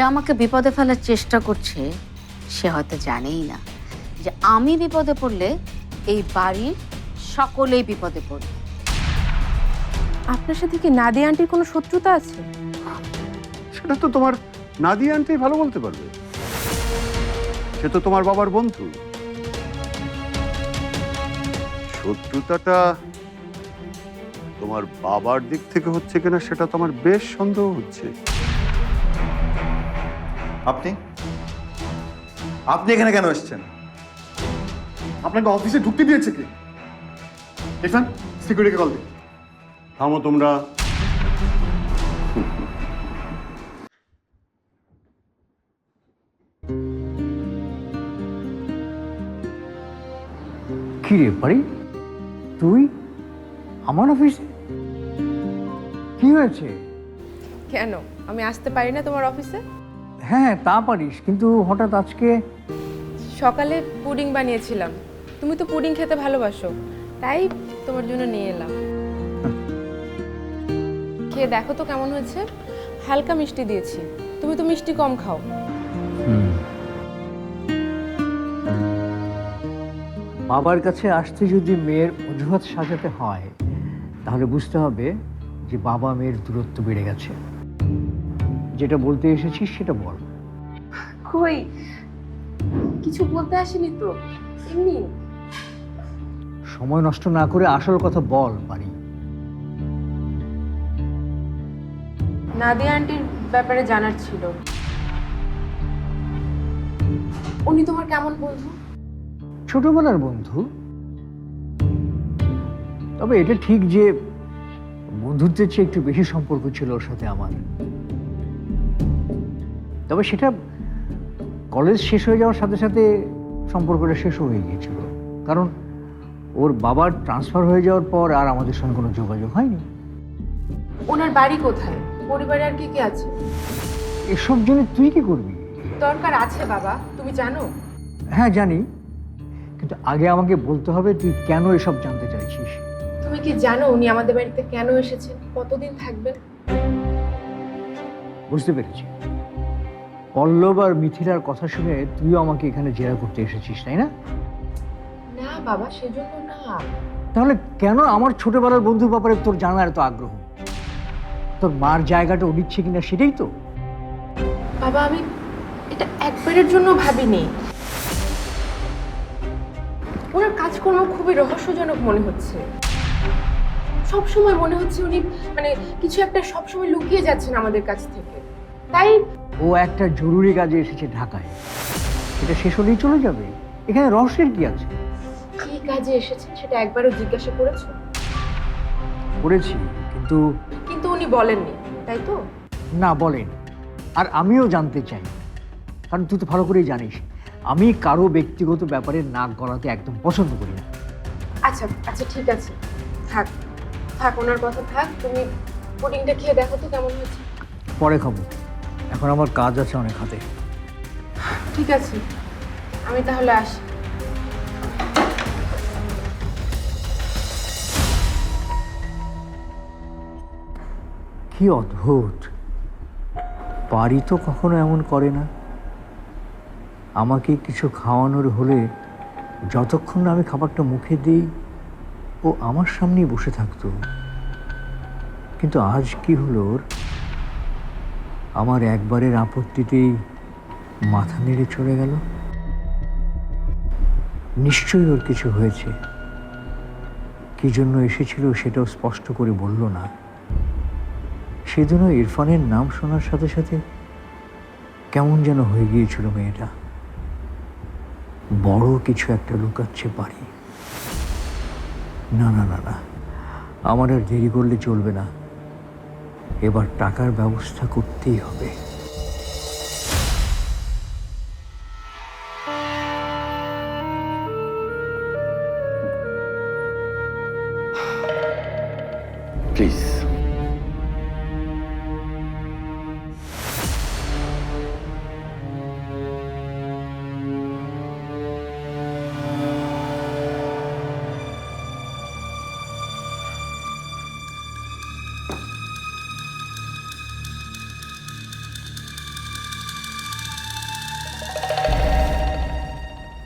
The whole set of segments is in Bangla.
যে আমাকে বিপদে ফেলার চেষ্টা করছে সে হয়তো জানেই না যে আমি বিপদে পড়লে এই বাড়ির সকলেই বিপদে পড়বে। আপনার সাথে কি নাদিয়া আন্টির কোনো শত্রুতা আছে? সেটা তো তোমার নাদিয়া আন্টি ভালো বলতে পারবে। সে তো তোমার বাবার বন্ধু। শত্রুতাটা তোমার বাবার দিক থেকে হচ্ছে কিনা সেটা তো আমার বেশ সন্দেহ হচ্ছে। আপনি? আপনি এখানে কেন এসেছেন? আপনাকে অফিসে ঢুকতে দিয়েছে কি? ইরফান সিকিউরিটিকে কল দিন। থামো তোমরা। কি রে পারি তুই? আমার অফিসে? কি হয়েছে? কেন? আমি আসতে পারি না তোমার অফিসে? হ্যাঁ তা পারিস কিন্তু হঠাৎ আজকে সকালে পুডিং বানিয়েছিলাম। তুমি তো পুডিং খেতে ভালোবাসো তাই তোমার জন্য নিয়ে এলাম। খেয়ে দেখো তো কেমন হয়েছে। হালকা মিষ্টি দিয়েছি তুমি তো মিষ্টি কম খাও। বাবার কাছে আসতে যদি মেয়ের অজুহাত সাজাতে হয় তাহলে বুঝতে হবে যে বাবা মেয়ের দূরত্ব বেড়ে গেছে। যেটা বলতে এসেছিস সেটা বল। কই? কিছু বলতে আসেনি তো এমনি। সময় নষ্ট না করে আসল কথা বল পারি নাদিয়া আন্টির ব্যাপারে জানার ছিল। উনি তোমার কেমন বন্ধু? ছোটবেলার বন্ধু। তবে এটা ঠিক যে বন্ধুত্বের চেয়ে একটু বেশি সম্পর্ক ছিল ওর সাথে আমার। তবে সেটা কলেজ শেষ হয়ে যাওয়ার সাথে সাথে সম্পর্কটা শেষ হয়ে গিয়েছিল। কারণ ওর বাবার ট্রান্সফার হয়ে যাওয়ার পর আর আমাদের সঙ্গে কোনো যোগাযোগ হয়নি। ওনার বাড়ি কোথায়? পরিবারে আর কে কে আছে? এসব জেনে তুই কি করবি? দরকার আছে বাবা তুমি জানো? হ্যাঁ জানি। কিন্তু আগে আমাকে বলতে হবে তুই কেন এসব জানতে চাইছিস? তুমি কি জানো উনি আমাদের বাড়িতে কেন এসেছেন? কতদিন থাকবেন? বুঝতে পেরেছি। পল্লব আর মিথিলার কথা শুনে তুইও আমাকে এখানে জেরা করতে এসেছিস তাই না? না বাবা সেজন্য না। তাহলে কেন আমার ছোটবেলার বন্ধুর ব্যাপারে তোর জানার এত আগ্রহ? তোর মার জায়গাটা ও নিচ্ছে কিনা সেটাই তো। বাবা আমি এটা একবারের জন্য ভাবিনি। ওনার কাজকর্ম খুবই রহস্যজনক মনে হচ্ছে। সব সময় মনে হচ্ছে উনি মানে কিছু একটা সব সময় লুকিয়ে যাচ্ছেন আমাদের কাছ থেকে। তাই ও একটা জরুরি কাজে এসেছে ঢাকায়। এটা শেষ হলেই চলে যাবে। এখানে রহস্যের কি আছে? কি কাজে এসেছেন সেটা একবারও জিজ্ঞাসা করেছ? করেছি কিন্তু কিন্তু উনি বলেননি তাই তো? না বলেন। আর আমিও জানতে চাই। কারণ তুই তো ভালো করেই জানিস আমি কারও ব্যক্তিগত ব্যাপারে নাক গলাতে একদম পছন্দ করি না। আচ্ছা আচ্ছা ঠিক আছে। থাক থাক ওনার কথা থাক তুমি পুডিংটা খেয়ে দেখো তো কেমন হয়েছে। পরে খাব। এখন আমার কাজ আছে অনেক হাতে। ঠিক আছে আমি তাহলে আসি। কি অদ্ভুত। পারি তো কখনো এমন করে না। আমাকে কিছু খাওয়ানোর হলে যতক্ষণ না আমি খাবারটা মুখে দিই ও আমার সামনেই বসে থাকতো। কিন্তু আজ কি হলো ওর? আমার একবারের আপত্তিতেই মাথা নেড়ে চলে গেল। নিশ্চয়ই ওর কিছু হয়েছে। কি জন্য এসেছিল সেটাও স্পষ্ট করে বলল না। সেদিনও ইরফানের নাম শোনার সাথে সাথে কেমন যেন হয়ে গিয়েছিল মেয়েটা। বড় কিছু একটা লুকাচ্ছে পারি না না না না। আমার আর দেরি করলে চলবে না। এবার টাকার ব্যবস্থা করতেই হবে।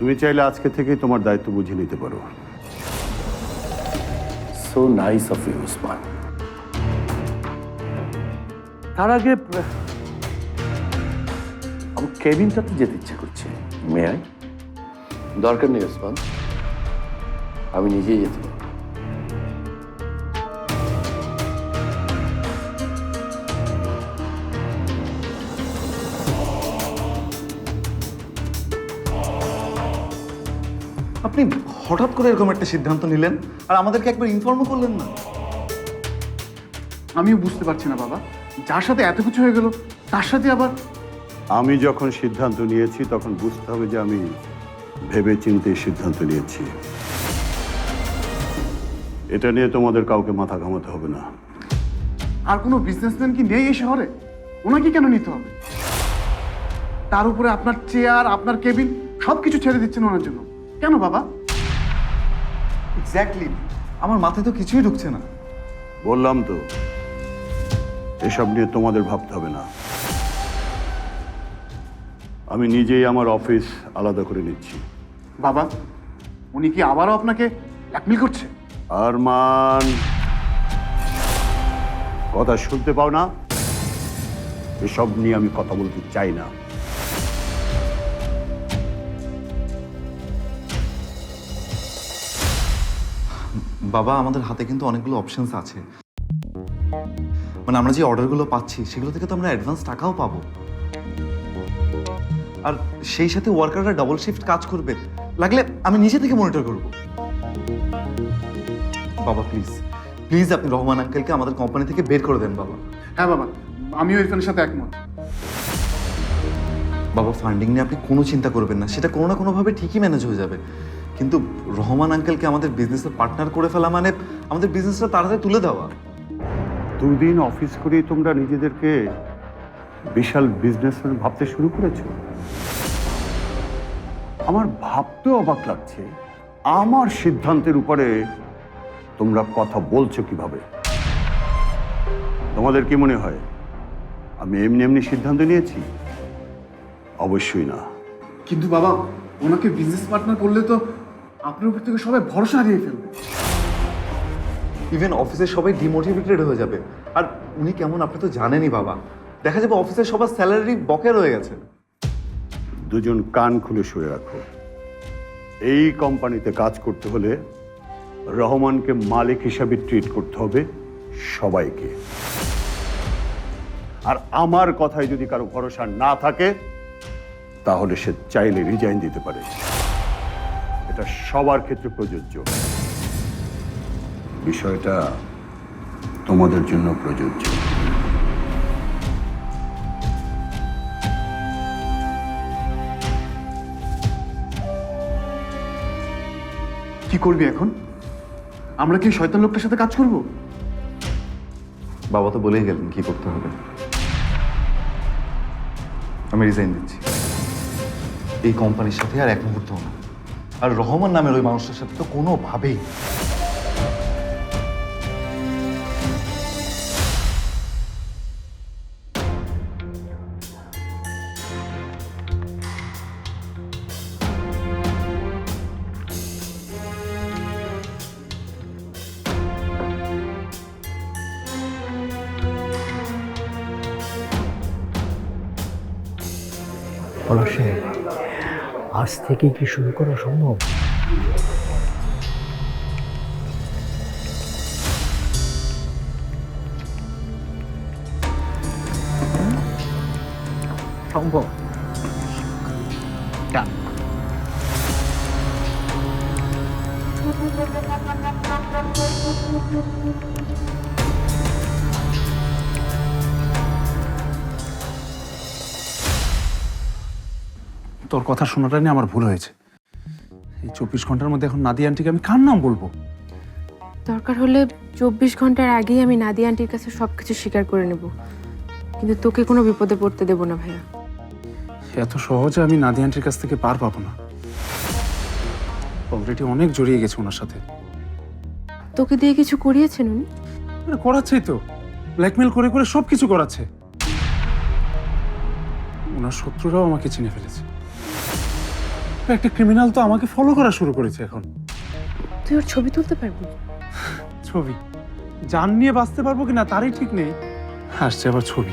তুমি চাইলে আজকে থেকেই তোমার দায়িত্ব বুঝে নিতে পারো। So nice of you Usman তার আগে আমার কেবিনটাতে যেতে ইচ্ছে করছে। মেয়াই দরকার নেই ওসমান। আমি নিজেই যেতে আপনি হঠাৎ করে এরকম একটা সিদ্ধান্ত নিলেন আর আমাদেরকে একবার ইনফর্মও করলেন না? আমিও বুঝতে পারছি না বাবা। যার সাথে এত কিছু হয়ে গেল তার সাথে আবার? আমি যখন সিদ্ধান্ত নিয়েছি তখন বুঝতে হবে যে আমি ভেবে চিন্তে সিদ্ধান্ত নিয়েছি। এটা নিয়ে তোমাদের কাউকে মাথা ঘামাতে হবে না। আর কোনো বিজনেসম্যান কি নেই এই শহরে? ওনাকে কেন নিতে হবে? তার উপরে আপনার চেয়ার আপনার কেবিন সব কিছু ছেড়ে দিচ্ছেন ওনার জন্য। কেন বাবা? এক্স্যাক্টলি আমার মাথায় তো কিছুই ঢুকছে না। বললাম তো এসব নিয়ে তোমাদের ভাবতে হবে না। আমি নিজেই আমার অফিস আলাদা করে নিচ্ছি। বাবা উনি কি আবারও আপনাকে ব্ল্যাকমেল করছে? আরমান! কথা শুনতে পাও না? এসব নিয়ে আমি কথা বলতে চাই না। বাবা আমাদের হাতে কিন্তু অনেকগুলো অপশনস আছে। মানে আমরা যে অর্ডারগুলো পাচ্ছি সেগুলো থেকে তো আমরা অ্যাডভান্স টাকাও পাবো। আর সেই সাথে ওয়ার্কাররা ডবল শিফট কাজ করবে লাগলে আমি নিজে থেকে মনিটর করব। বাবা প্লিজ প্লিজ আপনি রহমান আঙ্কেলকে আমাদের কোম্পানি থেকে বের করে দেন বাবা। হ্যাঁ বাবা আমিও ইরফানের সাথে একমত। বাবা ফান্ডিং নিয়ে আপনি কোনো চিন্তা করবেন না সেটা কোনো না কোনোভাবে ঠিকই ম্যানেজ হয়ে যাবে। কিন্তু রহমান আঙ্কেলকে আমাদের বিজনেসের পার্টনার করে ফেলা মানে আমাদের বিজনেসটা তার হাতে তুলে দেওয়া। দুদিন অফিস করেই তোমরা নিজেদেরকে বিশাল বিজনেসম্যান ভাবতে শুরু করেছ। আমার ভাবতেও অবাক লাগছে আমার সিদ্ধান্তের উপরে তোমরা কথা বলছো কীভাবে? তোমাদের কি মনে হয় আমি এমনি এমনি সিদ্ধান্ত নিয়েছি? অবশ্যই না। কিন্তু বাবা ওনাকে বিজনেস পার্টনার করলে তো আপনার উপর থেকে সবাই ভরসা হারিয়ে ফেলবে। ইভেন অফিসের সবাই ডিমোটিভেটেড হয়ে যাবে। আর উনি কেমন আপনি তো জানেনই বাবা। দেখা যাবে অফিসের সবার স্যালারি বকেয়া রয়ে গেছে। দুজন কান খুলে শুয়ে রাখো। এই কোম্পানিতে কাজ করতে হলে রহমানকে মালিক হিসাবে ট্রিট করতে হবে সবাইকে। আর আমার কথায় যদি কারও ভরসা না থাকে তাহলে সে চাইলে রিজাইন দিতে পারে। এটা সবার ক্ষেত্রে প্রযোজ্য। বিষয়টা তোমাদের জন্য প্রযোজ্য। কি করবি এখন? আমরা কি শয়তান লোকটার সাথে কাজ করব? বাবা তো বলেই গেলেন কি করতে হবে। আমি রিজাইন দিচ্ছি। এই কোম্পানির সাথে আর এক মুহূর্ত না। আর রহমান নামের ওই মানুষটার সাথে তো কোনোভাবেই। পলাশে আজ থেকে কি শুরু করা সম্ভব? সম্ভব। তোর কথা শোনাটা নিয়ে আমার ভুল হয়েছে। এই চব্বিশ ঘণ্টার মধ্যে এখন নাদি আন্টিকে আমি কার নাম বলব? দরকার হলে চব্বিশ ঘণ্টার আগেই আমি নাদিয়া আন্টির কাছে সব কিছু স্বীকার করে নেব। কিন্তু তোকে কোনো বিপদে পড়তে দেবো না ভাইয়া। এত সহজে আমি নাদি আন্টির কাছ থেকে পার পাবো না। অলরেডি অনেক জড়িয়ে গেছে ওনার সাথে। তোকে দিয়ে কিছু করিয়েছেন উনি? আরে করাচ্ছেই তো। ব্ল্যাকমেল করে করে সব কিছু করাচ্ছে। ওনার শত্রুরাও আমাকে চিনে ফেলেছে। একটা ক্রিমিনাল তো আমাকে ফলো করা শুরু করেছে এখন। তুই ওর ছবি তুলতে পারবি? ছবি? জান নিয়ে বাঁচতে পারব কিনা তারই ঠিক নেই। আসছে আবার ছবি।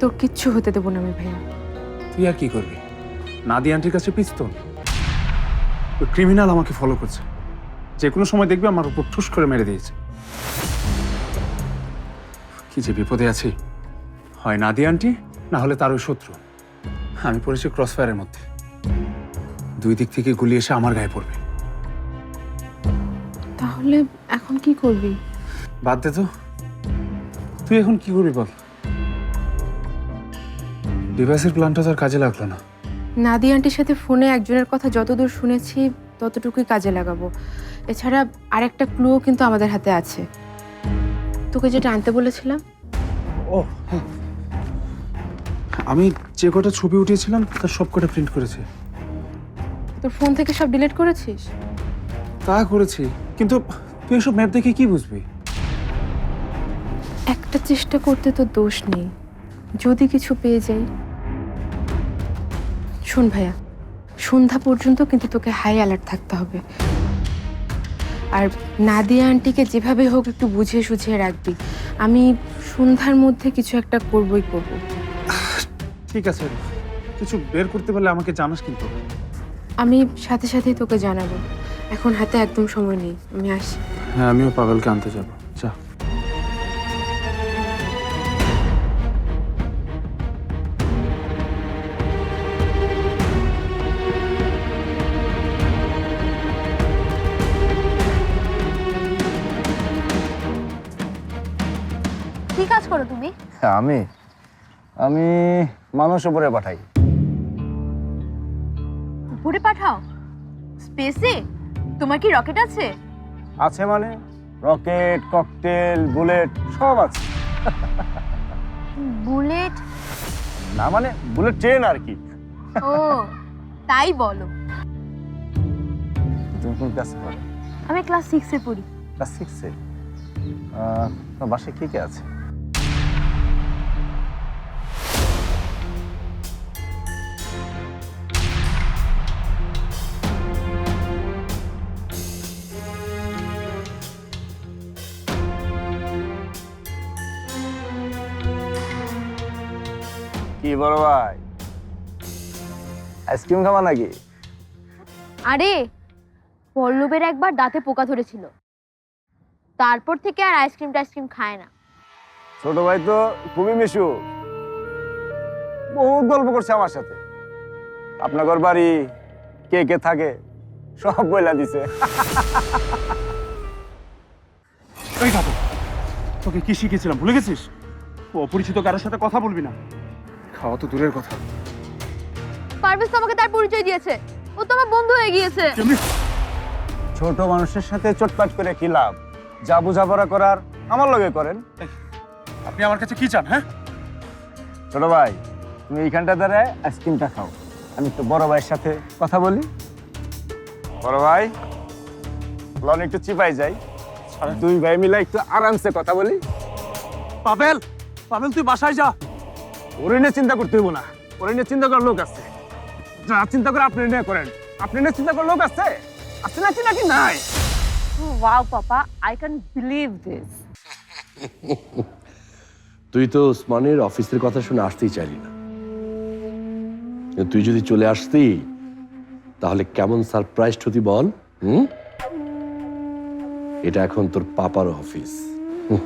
তোর কিচ্ছু হতে দেবো না আমি ভাইয়া। তুই আর কি করবি? নাদি আন্টির কাছে পিস্তল। ওই ক্রিমিনাল আমাকে ফলো করছে। যে কোনো সময় দেখবে আমার উপর ঠুস করে মেরে দিয়েছে। কি যে বিপদে আছি। হয় নাদি আন্টি না হলে তার ওই শত্রু। আমি পড়েছি ক্রস ফায়ারের মধ্যে। দুই দিক থেকে গুলি এসে আমার গায়ে পড়বে। তাহলে এখন কি করবি? বাদ দে তো। তুই এখন কি করবি বল? ডিভাইসের প্ল্যানটা তো আর কাজে লাগল না। নাদি আন্টির সাথে ফোনে একজনের কথা যতদূর শুনেছি ততটুকুই কাজে লাগাবো। এছাড়া আরেকটা ক্লুও কিন্তু আমাদের হাতে আছে। তোকে যেটা আনতে বলেছিলাম। ও হ্যাঁ। আমি যে কটা ছবি উঠিয়েছিলাম তার সব কটা প্রিন্ট করেছি। তোর ফোন থেকে সব ডিলিট করেছিস? তা করেছি কিন্তু তুই এসব ম্যাপ দেখে কি বুঝবি? একটা চেষ্টা করতে তো দোষ নেই যদি কিছু পেয়ে যাই। শোন ভাইয়া সন্ধ্যা পর্যন্ত কিন্তু তোকে হাই অ্যালার্ট থাকতে হবে। আর নাদিয়া আন্টিকে যেভাবে হোক একটু বুঝিয়ে সুঝিয়ে রাখবি। আমি সন্ধ্যার মধ্যে কিছু একটা করবই করব। ঠিক আছে কিছু বের করতে পারলে আমাকে জানাস কিন্তু। আমি সাথে সাথেই তোকে জানাব। এখন হাতে একদম সময় নেই। আমি আসি হ্যাঁ আমিও পাগলকে আনতে যাব। যা। কি কাজ করো তুমি? আমি আমি মানুষ উপরে পাঠাই। উপরে পাঠাও। স্পেসে? তোমার কি রকেট আছে? আছে মানে? রকেট ককটেল বুলেট সব আছে। বুলেট? না মানে বুলেট ট্রেন আর কি। ও তাই বলো। তুমি কোন ক্লাসে পড়ো? আমি ক্লাস সিক্সে পড়ি। ক্লাস সিক্সে তোমার বাসায় কে কে আছে? বড় ভাই। আইসক্রিম খাবা নাকি? আরে পল্লবের একবার দাঁতে পোকা ধরেছিল। তারপর থেকে আর আইসক্রিম টাইসক্রিম খায় না। ছোট ভাই তো খুবই মিশু। বহুত গল্প করছে আমার সাথে। আপনার বাড়ি কে কে থাকে সব বইলা দিছে। তোকে কি শিখেছিলাম ভুলে গেছিস? ও অপরিচিত কারোর সাথে কথা বলবি না। খাওয়া তো দূরের কথা। পারভেজ তো আমাকে তার পরিচয় দিয়েছে। ও তো আমার বন্ধু হয়ে গিয়েছে। ছোট মানুষের সাথে চটপাট করে কি লাভ? যা বোঝাপড়া করার আমার লগে করেন। আপনি আমার কাছে কি চান হ্যাঁ? ছোট ভাই তুমি এইখানটা দাঁড়ায় আইসক্রিমটা খাও। আমি তো বড় ভাইয়ের সাথে কথা বলি। বড় ভাই লন একটু চিপাই যাই। দুই ভাই মিলে একটু আরামসে কথা বলি। পাবেল পাবেল তুই বাসায় যা। ওরে নিয়ে চিন্তা করতে হইব না। ওরে নিয়ে চিন্তা করার লোক আছে। যা চিন্তা করে আপনি নিয়ে করেন। আপনি নিয়ে চিন্তা করার লোক আছে? আছে নাকি নাকি নাই? Wow papa I can believe this তুই তো ওসমানের অফিসের কথা শুনে আসতেই চাইলি না। তুই যদি চলে আসতি তাহলে কেমন সারপ্রাইজ হতি বল হুম? এটা এখন তোর পাপার অফিস।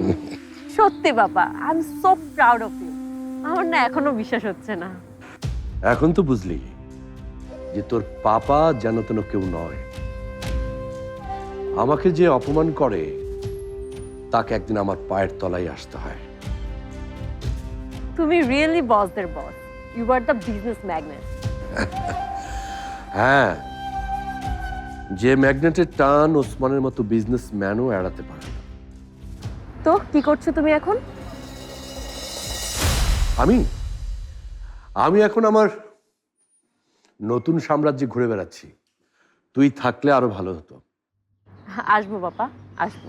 সত্যি বাবা I am so proud of you আমার না এখনও বিশ্বাস হচ্ছে না। এখন তো বুঝলি যে তোর পাপা যেন তেন কেউ নয়। আমাকে যে অপমান করে তাকে একদিন আমার পায়ের তলায় আসতে হয়। তুমি really বসদের boss you are the business magnate হ্যাঁ যে ম্যাগনেটের টান ওসমানের মতো বিজনেস ম্যানও এড়াতে পারে না। তো কি করছ তুমি এখন? আমি? আমি এখন আমার নতুন সাম্রাজ্যে ঘুরে বেড়াচ্ছি। তুই থাকলে আরও ভালো হতো। আসব বাবা আসব।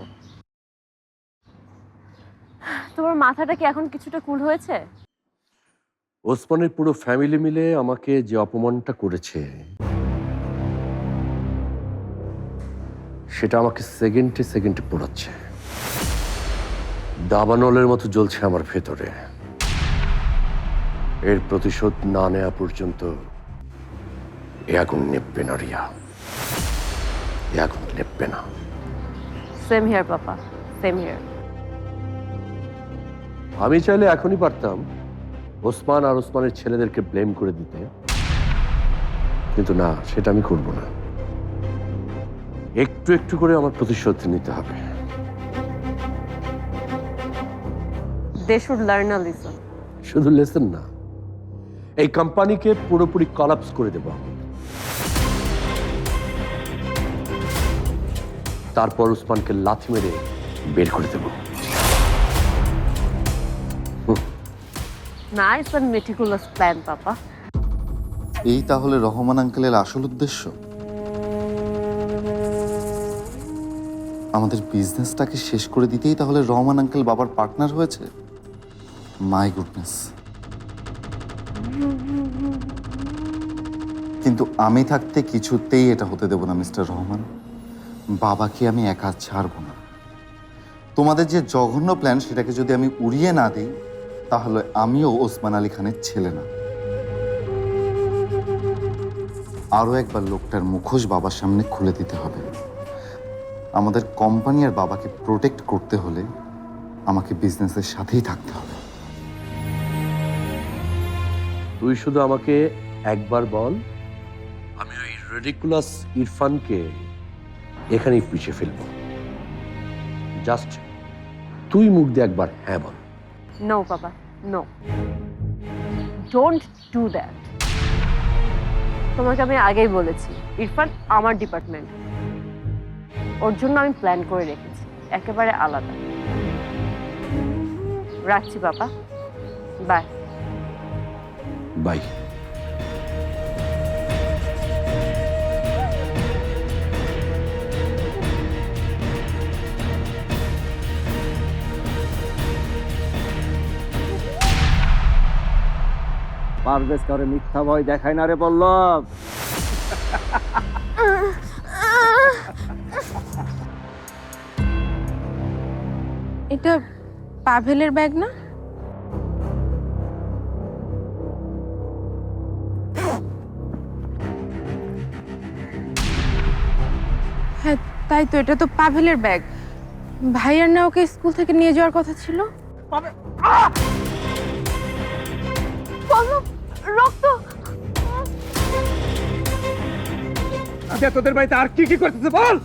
তোমার মাথাটা কি এখন কিছুটা কুল হয়েছে? ওসমানের পুরো ফ্যামিলি মিলে আমাকে যে অপমানটা করেছে সেটা আমাকে সেকেন্ডে সেকেন্ডে পোড়াচ্ছে। দাবানলের মতো জ্বলছে আমার ভেতরে। এর প্রতিশোধ না নেওয়া পর্যন্ত এ আগুন নেপবে না রিয়া। এ আগুন নেপবে না। Same here papa same here আমি চাইলে এখনই পারতাম ওসমান আর ওসমানের ছেলেদেরকে ব্লেম করে দিতে। কিন্তু না সেটা আমি করব না। একটু একটু করে আমার প্রতিশোধ নিতে হবে। They should learn a lesson শুধু লেসন না এই কোম্পানিকে পুরোপুরি কলাপস করে দেব তারপর উসমানকে লাথি মেরে বের করে দেব। Nice and meticulous plan papa এই তাহলে রহমান আঙ্কেলের আসল উদ্দেশ্য? আমাদের বিজনেসটাকে শেষ করে দিতেই তাহলে রহমান আঙ্কেল বাবার পার্টনার হয়েছে? মাই গুডনেস কিন্তু আমি থাকতে কিছুতেই এটা হতে দেব না, মিস্টার রহমান। বাবাকে আমি একা ছাড়ব না। তোমাদের যে জঘন্য প্ল্যান সেটাকে যদি আমি উড়িয়ে না দিই, তাহলে আমিও ওসমান আলী খানের ছেলে না। আরও একবার লোকটার মুখোশ বাবার সামনে খুলে দিতে হবে। আমাদের কোম্পানি আর বাবাকে প্রোটেক্ট করতে হলে আমাকে বিজনেসের সাথেই থাকতে হবে। তুই শুধু আমাকে একবার বল, আমি ওই রেডিকুলাস ইরফানকে এখানেই পিছিয়ে ফেলব। জাস্ট তুই মুখ দিয়ে একবার হ্যাঁ বল। No papa no don't do that তোমাকে আমি আগেই বলেছি, ইরফান আমার ডিপার্টমেন্ট ওর জন্য আমি প্ল্যান করে রেখেছি, একেবারে আলাদা। রাখছি, বাবা। বাই বাই পারভেজ কারে মিথ্যা ভয় দেখায় না রে বল্লভ এটা পাভেলের ব্যাগ না? তাই তো এটা তো পাভেলের ব্যাগ। ভাইয়ার না ওকে স্কুল থেকে নিয়ে যাওয়ার কথা ছিল? রক্ত! তোদের বাড়িতে আর কি কি করতেছে বল?